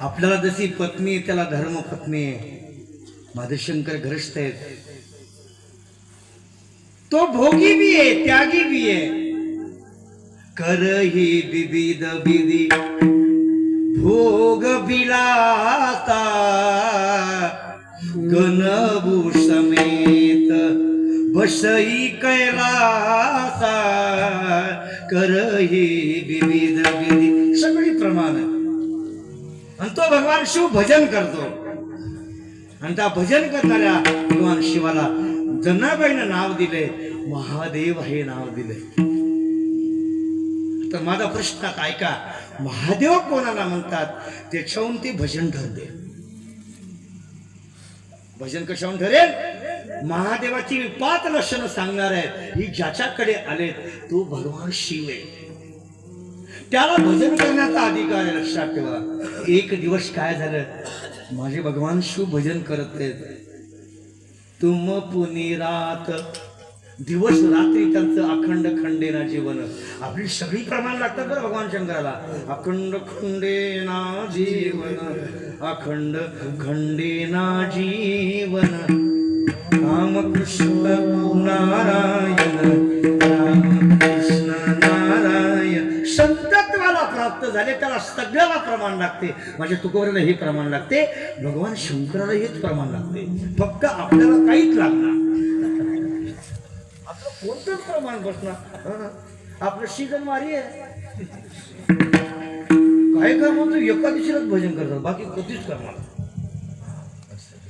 आपल्याला जशी पत्नी त्याला धर्म पत्नी आहे. माधवशंकर घरस्थ आहेत. तो भोगी बी आहे त्यागी बी आहे. कर ही विविध विधी भोग बिलाता गणभू समेत बसई कैलासा. कर ही विविध विधी प्रमाण आहे. आणि तो भगवान शिव भजन करतो. आणि त्या भजन करणाऱ्या भगवान शिवाला जनाबाईनं नाव दिले महादेव हे नाव दिले. तर माझा प्रश्न ऐका महादेव कोणाला म्हणतात? त्याच्याहून ते भजन ठरते. भजन कशाहून ठरेल? महादेवाची पाच लक्षणं सांगणार आहेत. ही ज्याच्याकडे आलेत तो भगवान शिव आहे. त्याला भजन करण्याचा अधिकार आहे लक्षात ठेवा. एक दिवस काय झालं? माझे भगवान शिव भजन करत आहेत. तुम पुनी रात. दिवस रात्री त्यांचं अखंड खंडेना जीवन. आपली सगळी प्रमाण लागतात बरं भगवान शंकराला. अखंड खंडेना जीवन. अखंड खंडेना जीवन. रामकृष्ण नारायण. झाले त्याला सगळ्याला प्रमाण लागते. म्हणजे माझ्या तुकोबऱ्याला हे प्रमाण लागते भगवान शंकराला हेच प्रमाण लागते. फक्त आपल्याला काहीच लागणार आपलं कोणतंच प्रमाण बसणार? आपलं सीजन वारी आहे. काय म्हणतो एका दिवशीलाच भजन करतात बाकी कधीच करणार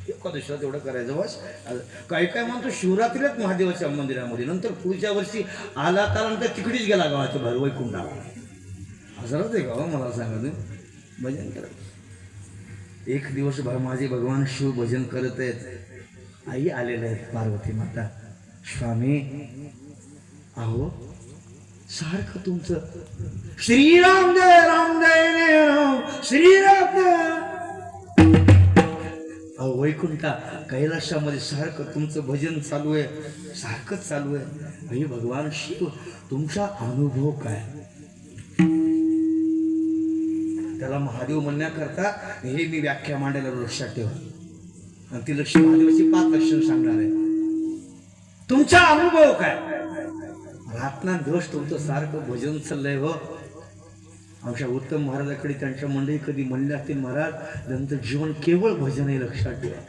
एका तेवढं एवढं करायचं बस. काही काय म्हणतो शिवरात्रीलाच महादेवाच्या मंदिरामध्ये नंतर पुढच्या वर्षी आला त्यानंतर तिकडेच गेला गावाच्या बाहेर वैकुंठाला. हजरच आहे बाबा मला सांगा तुम्ही. भजन करत. एक दिवस भर माझे भगवान शिव भजन करत आहेत. आई आलेल्या आहेत पार्वती माता. स्वामी अहो सारखं तुमचं. श्रीराम जय राम जय राम. श्रीराम अहो वैकुंठा कैलाशामध्ये सारखं तुमचं भजन चालू आहे. सारखंच चालू आहे. हे भगवान शिव तुमचा अनुभव काय? त्याला महादेव म्हणण्याकरता हे मी व्याख्या मांडायला लक्षात ठेवा आणि ती लक्ष महादेवाची पाच लक्षण सांगणार आहे. तुमचा अनुभव काय? रातना दिवस तुमचं सारखं भजन चाललंय हो. आमच्या उत्तम महाराजाकडे त्यांच्या मंडळी कधी म्हणले असतील महाराज नंतर जीवन केवळ भजन आहे लक्षात ठेवा.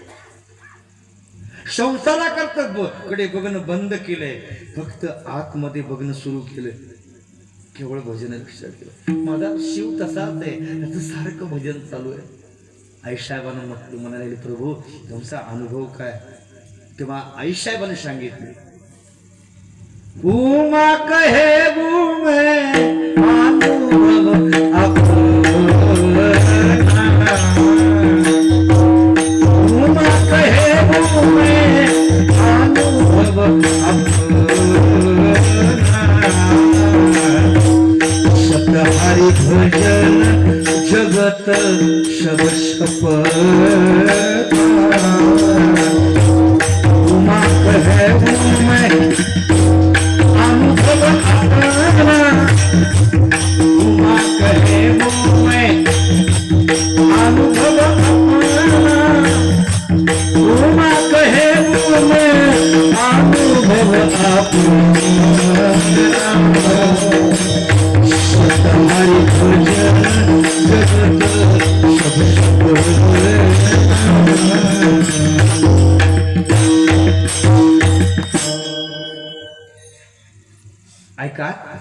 संसारा करतात कडे बघणं बंद केलंय. फक्त आतमध्ये बघणं सुरू केलंय. केवळ भजन विचार केला. माझा शिव तसाच आहे त्याचं सारखं भजन चालू आहे. आईसाहेबांना म्हटलं म्हणाले प्रभू तुमचा अनुभव काय? तेव्हा आईसाहेबाने सांगितले उमा कहे भजन जगत सब उमा कहे मैं सब ऐका